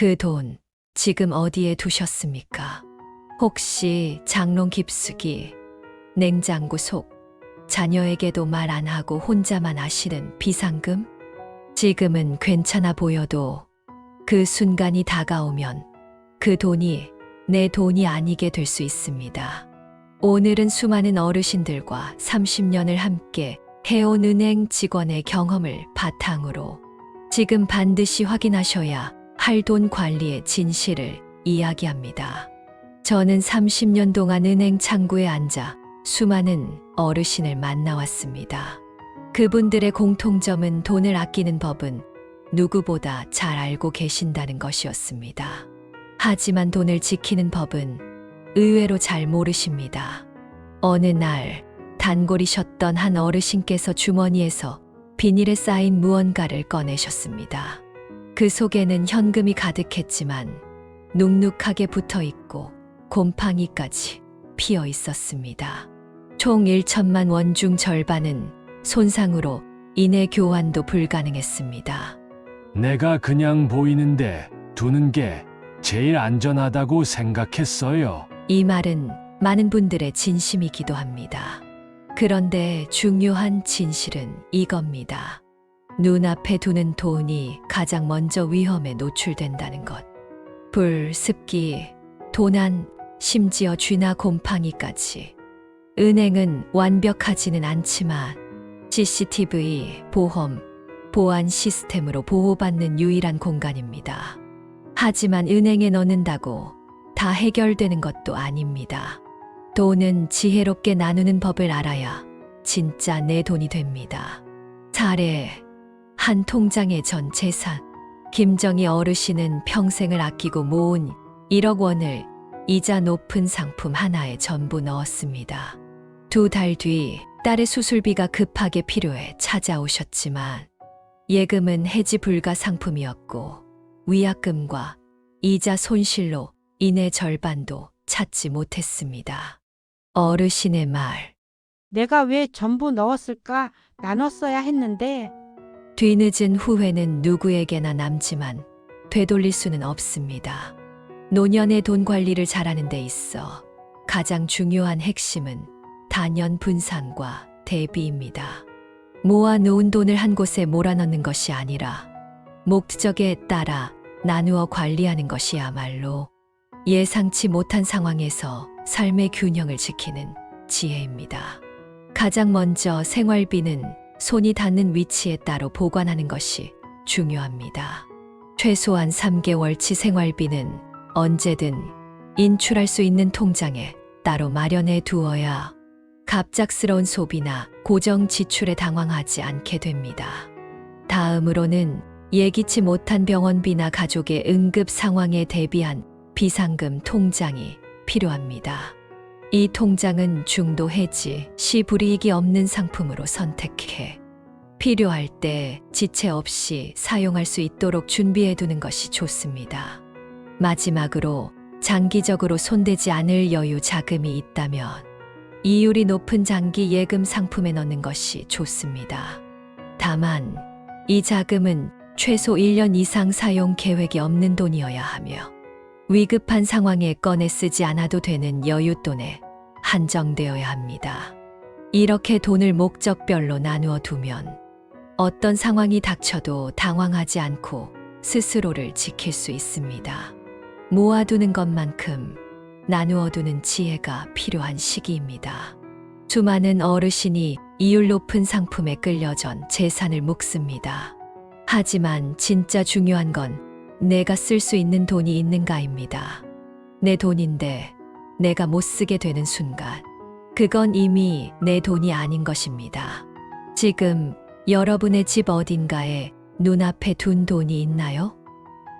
그 돈 지금 어디에 두셨습니까? 혹시 장롱 깊숙이, 냉장고 속, 자녀에게도 말 안 하고 혼자만 아시는 비상금? 지금은 괜찮아 보여도 그 순간이 다가오면 그 돈이 내 돈이 아니게 될 수 있습니다. 오늘은 수많은 어르신들과 30년을 함께 해온 은행 직원의 경험을 바탕으로 지금 반드시 확인하셔야 할돈 관리의 진실을 이야기합니다. 저는 30년 동안 은행 창구에 앉아 수많은 어르신을 만나왔습니다. 그분들의 공통점은 돈을 아끼는 법은 누구보다 잘 알고 계신다는 것이었습니다. 하지만 돈을 지키는 법은 의외로 잘 모르십니다. 어느 날 단골이셨던 한 어르신께서 주머니에서 비닐에 쌓인 무언가를 꺼내셨습니다. 그 속에는 현금이 가득했지만 눅눅하게 붙어 있고 곰팡이까지 피어 있었습니다. 총 1천만 원 중 절반은 손상으로 인해 교환도 불가능했습니다. 내가 그냥 보이는데 두는 게 제일 안전하다고 생각했어요. 이 말은 많은 분들의 진심이기도 합니다. 그런데 중요한 진실은 이겁니다. 눈앞에 두는 돈이 가장 먼저 위험에 노출된다는 것. 불, 습기, 도난, 심지어 쥐나 곰팡이까지. 은행은 완벽하지는 않지만 CCTV, 보험, 보안 시스템으로 보호받는 유일한 공간입니다. 하지만 은행에 넣는다고 다 해결되는 것도 아닙니다. 돈은 지혜롭게 나누는 법을 알아야 진짜 내 돈이 됩니다. 사례, 한 통장의 전 재산. 김정희 어르신은 평생을 아끼고 모은 1억 원을 이자 높은 상품 하나에 전부 넣었습니다. 두 달 뒤 딸의 수술비가 급하게 필요해 찾아오셨지만 예금은 해지 불가 상품이었고 위약금과 이자 손실로 이내 절반도 찾지 못했습니다. 어르신의 말. 내가 왜 전부 넣었을까? 나눴어야 했는데 뒤늦은 후회는 누구에게나 남지만 되돌릴 수는 없습니다. 노년의 돈 관리를 잘하는 데 있어 가장 중요한 핵심은 단연 분산과 대비입니다. 모아 놓은 돈을 한 곳에 몰아넣는 것이 아니라 목적에 따라 나누어 관리하는 것이야말로 예상치 못한 상황에서 삶의 균형을 지키는 지혜입니다. 가장 먼저 생활비는 손이 닿는 위치에 따로 보관하는 것이 중요합니다. 최소한 3개월치 생활비는 언제든 인출할 수 있는 통장에 따로 마련해 두어야 갑작스러운 소비나 고정 지출에 당황하지 않게 됩니다. 다음으로는 예기치 못한 병원비나 가족의 응급 상황에 대비한 비상금 통장이 필요합니다. 이 통장은 중도 해지, 시 불이익이 없는 상품으로 선택해 필요할 때 지체 없이 사용할 수 있도록 준비해 두는 것이 좋습니다. 마지막으로 장기적으로 손대지 않을 여유 자금이 있다면 이율이 높은 장기 예금 상품에 넣는 것이 좋습니다. 다만 이 자금은 최소 1년 이상 사용 계획이 없는 돈이어야 하며 위급한 상황에 꺼내 쓰지 않아도 되는 여윳돈에 한정되어야 합니다. 이렇게 돈을 목적별로 나누어 두면 어떤 상황이 닥쳐도 당황하지 않고 스스로를 지킬 수 있습니다. 모아두는 것만큼 나누어두는 지혜가 필요한 시기입니다. 수많은 어르신이 이율 높은 상품에 끌려 전 재산을 묵습니다. 하지만 진짜 중요한 건 내가 쓸 수 있는 돈이 있는가입니다. 내 돈인데 내가 못 쓰게 되는 순간, 그건 이미 내 돈이 아닌 것입니다. 지금 여러분의 집 어딘가에 눈앞에 둔 돈이 있나요?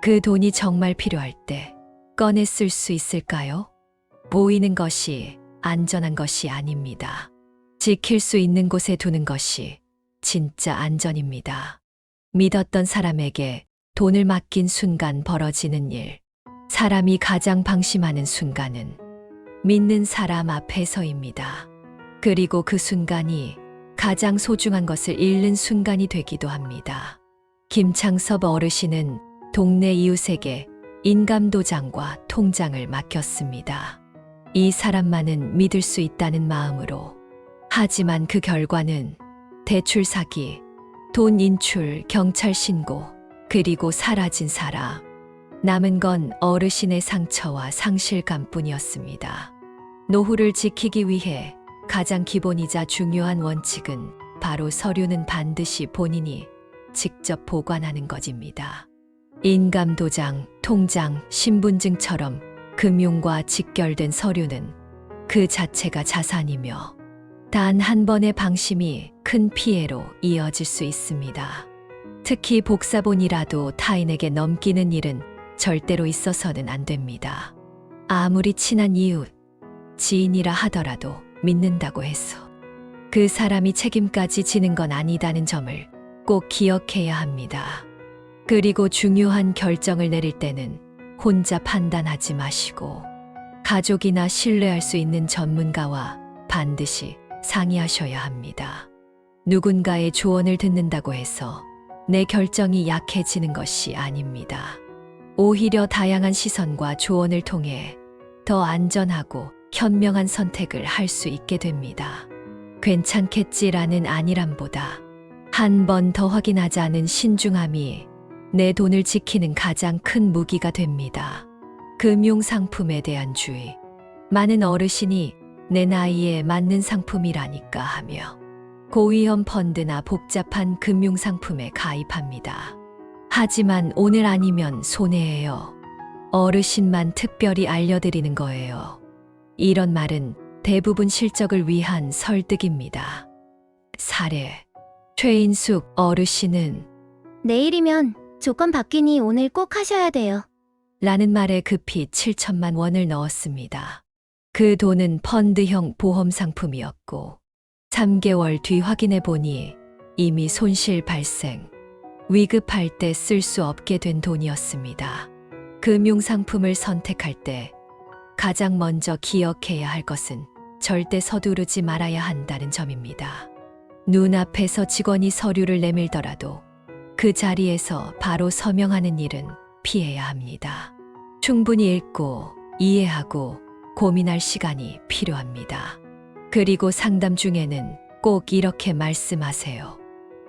그 돈이 정말 필요할 때 꺼내 쓸 수 있을까요? 보이는 것이 안전한 것이 아닙니다. 지킬 수 있는 곳에 두는 것이 진짜 안전입니다. 믿었던 사람에게 돈을 맡긴 순간 벌어지는 일. 사람이 가장 방심하는 순간은 믿는 사람 앞에서입니다. 그리고 그 순간이 가장 소중한 것을 잃는 순간이 되기도 합니다. 김창섭 어르신은 동네 이웃에게 인감도장과 통장을 맡겼습니다. 이 사람만은 믿을 수 있다는 마음으로. 하지만 그 결과는 대출 사기, 돈 인출, 경찰 신고, 그리고 사라진 사람. 남은 건 어르신의 상처와 상실감 뿐이었습니다. 노후를 지키기 위해 가장 기본이자 중요한 원칙은 바로 서류는 반드시 본인이 직접 보관하는 것입니다. 인감도장, 통장, 신분증처럼 금융과 직결된 서류는 그 자체가 자산이며 단 한 번의 방심이 큰 피해로 이어질 수 있습니다. 특히 복사본이라도 타인에게 넘기는 일은 절대로 있어서는 안 됩니다. 아무리 친한 이웃, 지인이라 하더라도 믿는다고 해서 그 사람이 책임까지 지는 건 아니다는 점을 꼭 기억해야 합니다. 그리고 중요한 결정을 내릴 때는 혼자 판단하지 마시고 가족이나 신뢰할 수 있는 전문가와 반드시 상의하셔야 합니다. 누군가의 조언을 듣는다고 해서 내 결정이 약해지는 것이 아닙니다. 오히려 다양한 시선과 조언을 통해 더 안전하고 현명한 선택을 할 수 있게 됩니다. 괜찮겠지라는 안일함보다 한 번 더 확인하자는 신중함이 내 돈을 지키는 가장 큰 무기가 됩니다. 금융 상품에 대한 주의. 많은 어르신이 내 나이에 맞는 상품이라니까 하며 고위험 펀드나 복잡한 금융 상품에 가입합니다. 하지만 오늘 아니면 손해예요. 어르신만 특별히 알려드리는 거예요. 이런 말은 대부분 실적을 위한 설득입니다. 사례. 최인숙 어르신은 내일이면 조건 바뀌니 오늘 꼭 하셔야 돼요. 라는 말에 급히 7천만 원을 넣었습니다. 그 돈은 펀드형 보험 상품이었고 3개월 뒤 확인해 보니 이미 손실 발생, 위급할 때 쓸 수 없게 된 돈이었습니다. 금융 상품을 선택할 때 가장 먼저 기억해야 할 것은 절대 서두르지 말아야 한다는 점입니다. 눈앞에서 직원이 서류를 내밀더라도 그 자리에서 바로 서명하는 일은 피해야 합니다. 충분히 읽고 이해하고 고민할 시간이 필요합니다. 그리고 상담 중에는 꼭 이렇게 말씀하세요.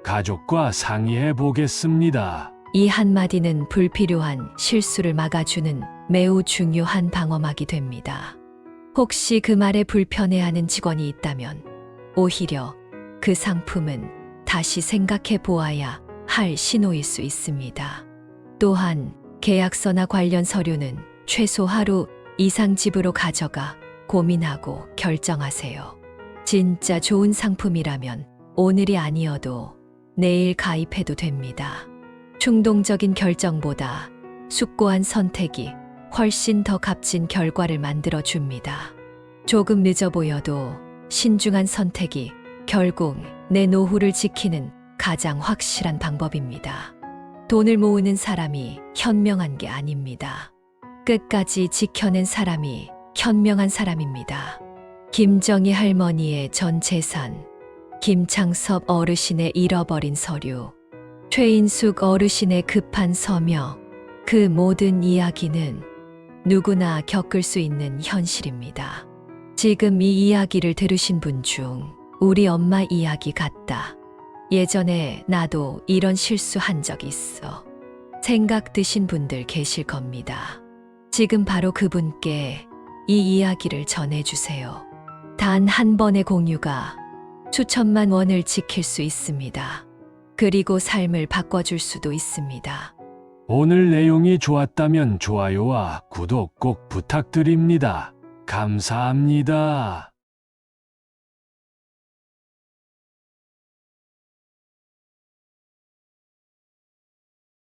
가족과 상의해 보겠습니다. 이 한마디는 불필요한 실수를 막아주는 매우 중요한 방어막이 됩니다. 혹시 그 말에 불편해하는 직원이 있다면 오히려 그 상품은 다시 생각해 보아야 할 신호일 수 있습니다. 또한 계약서나 관련 서류는 최소 하루 이상 집으로 가져가 고민하고 결정하세요. 진짜 좋은 상품이라면 오늘이 아니어도 내일 가입해도 됩니다. 충동적인 결정보다 숙고한 선택이 훨씬 더 값진 결과를 만들어 줍니다. 조금 늦어 보여도 신중한 선택이 결국 내 노후를 지키는 가장 확실한 방법입니다. 돈을 모으는 사람이 현명한 게 아닙니다. 끝까지 지켜낸 사람이 현명한 사람입니다. 김정희 할머니의 전 재산, 김창섭 어르신의 잃어버린 서류, 최인숙 어르신의 급한 서명, 그 모든 이야기는 누구나 겪을 수 있는 현실입니다. 지금 이 이야기를 들으신 분 중 우리 엄마 이야기 같다. 예전에 나도 이런 실수한 적 있어. 생각 드신 분들 계실 겁니다. 지금 바로 그분께 이 이야기를 전해주세요. 단 한 번의 공유가 수천만 원을 지킬 수 있습니다. 그리고 삶을 바꿔줄 수도 있습니다. 오늘 내용이 좋았다면 좋아요와 구독 꼭 부탁드립니다. 감사합니다.